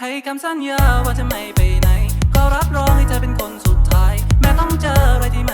ให้คำสัญญาว่าจะไม่ไปไหน ก็รับรองให้เธอเป็นคนสุดท้าย แม้ต้องเจออะไรที่มัน